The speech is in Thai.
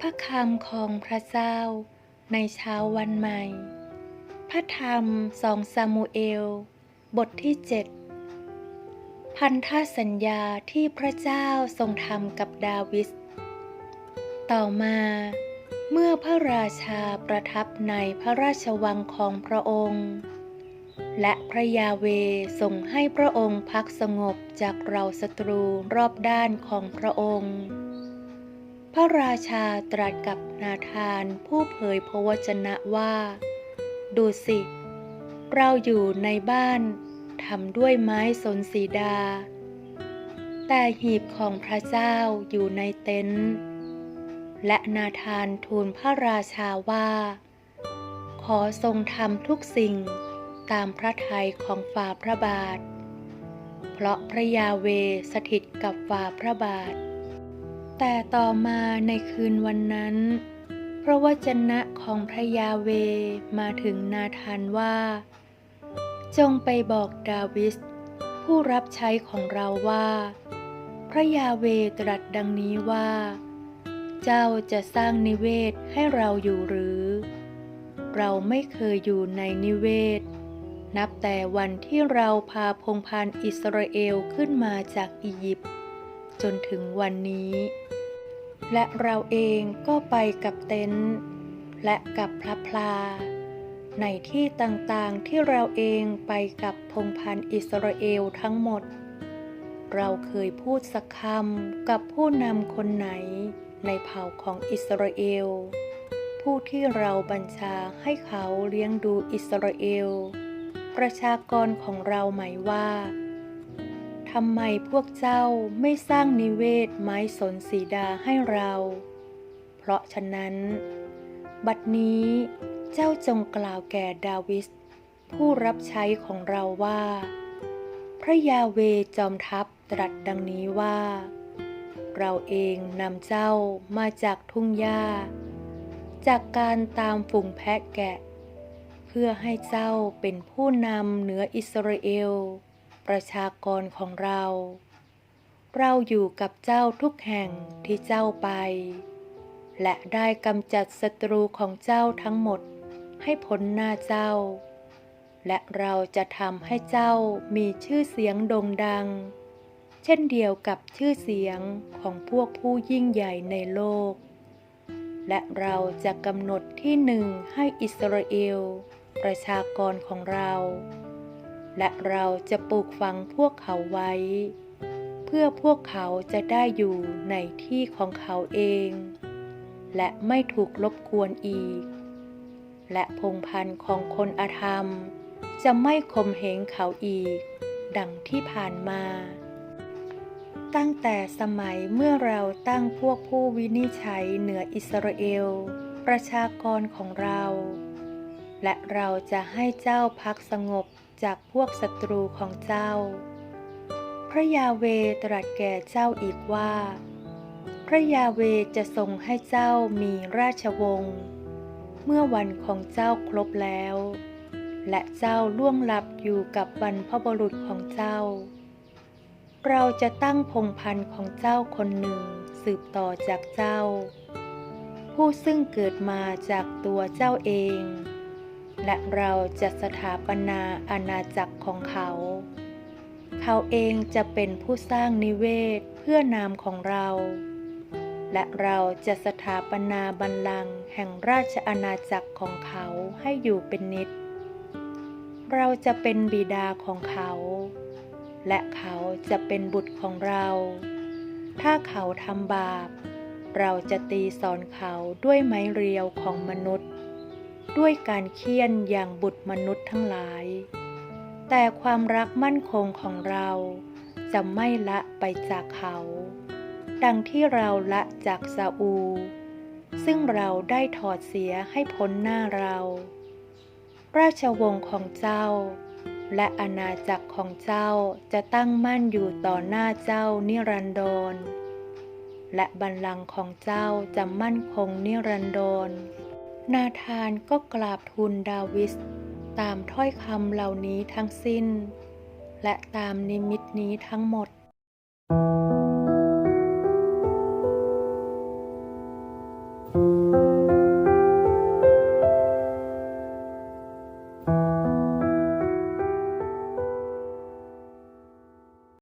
พระคำของพระเจ้าในเช้าวันใหม่ พระธรรมสองซามูเอล บทที่เจ็ดพันธสัญญาที่พระเจ้าทรงทำกับดาวิด ต่อมา เมื่อพระราชาประทับในพระราชวังของพระองค์ และพระยาเวทรงให้พระองค์พักสงบจากเราศัตรูรอบด้านของพระองค์ พระราชาตรัสกับนาธานผู้เผยพระวจนะว่า ดูสิ เราอยู่ในบ้านทำด้วยไม้สนสีดา แต่หีบของพระเจ้าอยู่ในเต็นท์และนาธานทูลพระราชาว่า ขอทรงทำทุกสิ่ง ตามพระทัยของฝ่าพระบาท เพราะพระยาเวสถิตกับฝ่าพระบาท แต่ต่อมาในคืนวันนั้น พระวจนะของพระยาเวมาถึงนาธานว่า จงไปบอกดาวิดผู้รับใช้ของเราว่า พระยาเวตรัสดังนี้ว่า เจ้าจะสร้างนิเวศให้เราอยู่หรือ เราไม่เคยอยู่ในนิเวศ นับแต่วันที่เราพาพงพานอิสราเอลขึ้นมาจากอียิปต์จนถึงวันนี้ และเราเองก็ไปกับเต็นท์และกับพระพลา ในที่ต่างๆที่เราเองไปกับพงพันอิสราเอลทั้งหมด เราเคยพูดสักคำกับผู้นำคนไหนในเผ่าของอิสราเอล ผู้ที่เราบัญชาให้เขาเลี้ยงดูอิสราเอล ประชากรของเราหมายว่าทำไมพวกเจ้าไม่สร้างนิเวศไม้สนสีดาให้เรา เพราะฉะนั้น บัดนี้เจ้าจงกล่าวแก่ดาวิดผู้รับใช้ของเราว่า พระยาเวจอมทัพตรัสดังนี้ว่า เราเองนำเจ้ามาจากทุ่งหญ้า จากการตามฝูงแพะแกะ พื่อให้เจ้าเป็นผู้นำเหนืออิสราเอล ประชากรของเรา เราอยู่กับเจ้าทุกแห่งที่เจ้าไป และได้กำจัดศัตรูของเจ้าทั้งหมดให้พ้นหน้าเจ้า และเราจะทำให้เจ้ามีชื่อเสียงโด่งดัง เช่นเดียวกับชื่อเสียงของพวกผู้ยิ่งใหญ่ในโลกและเราจะกำหนดที่หนึ่งให้อิสราเอล ประชากรของเรา และเราจะปลูกฝังพวกเขาไว้ เพื่อพวกเขาจะได้อยู่ในที่ของเขาเอง และไม่ถูกรบกวนอีก และพงพันธ์ของคนอธรรม จะไม่ข่มเหงเขาอีก ดังที่ผ่านมา ตั้งแต่สมัยเมื่อเราตั้งพวกผู้วินิจฉัยเหนืออิสราเอล ประชากรของเรา และเราจะให้เจ้าพักสงบจากพวกศัตรูของเจ้า พระยาเวตรัสแก่เจ้าอีกว่า พระยาเวจะทรงให้เจ้ามีราชวงศ์ เมื่อวันของเจ้าครบแล้ว และเจ้าล่วงลับอยู่กับบรรพบุรุษของเจ้า เราจะตั้งพงพันธ์ของเจ้าคนหนึ่งสืบต่อจากเจ้า ผู้ซึ่งเกิดมาจากตัวเจ้าเอง และเราจะสถาปนาอาณาจักรของเขา เขาเองจะเป็นผู้สร้างนิเวศเพื่อนามของเรา และเราจะสถาปนาบัลลังก์แห่งราชอาณาจักรของเขาให้อยู่เป็นนิจเราจะเป็นบิดาของเขา และเขาจะเป็นบุตรของเรา ถ้าเขาทำบาป เราจะตีสอนเขาด้วยไม้เรียวของมนุษย์ ด้วยการเคี่ยนอย่างบุตรมนุษย์ทั้งหลาย แต่ความรักมั่นคงของเราจะไม่ละไปจากเขา ดังที่เราละจากซาอู ซึ่งเราได้ถอดเสียให้พ้นหน้าเรา ราชวงศ์ของเจ้า และอาณาจักรของเจ้าจะตั้งมั่นอยู่ต่อหน้าเจ้านิรันดรและบัลลังก์ของเจ้าจะมั่นคงนิรันดร นาธานก็กราบทูลดาวิสตามถ้อยคำเหล่านี้ทั้งสิ้น และตามนิมิตนี้ทั้งหมด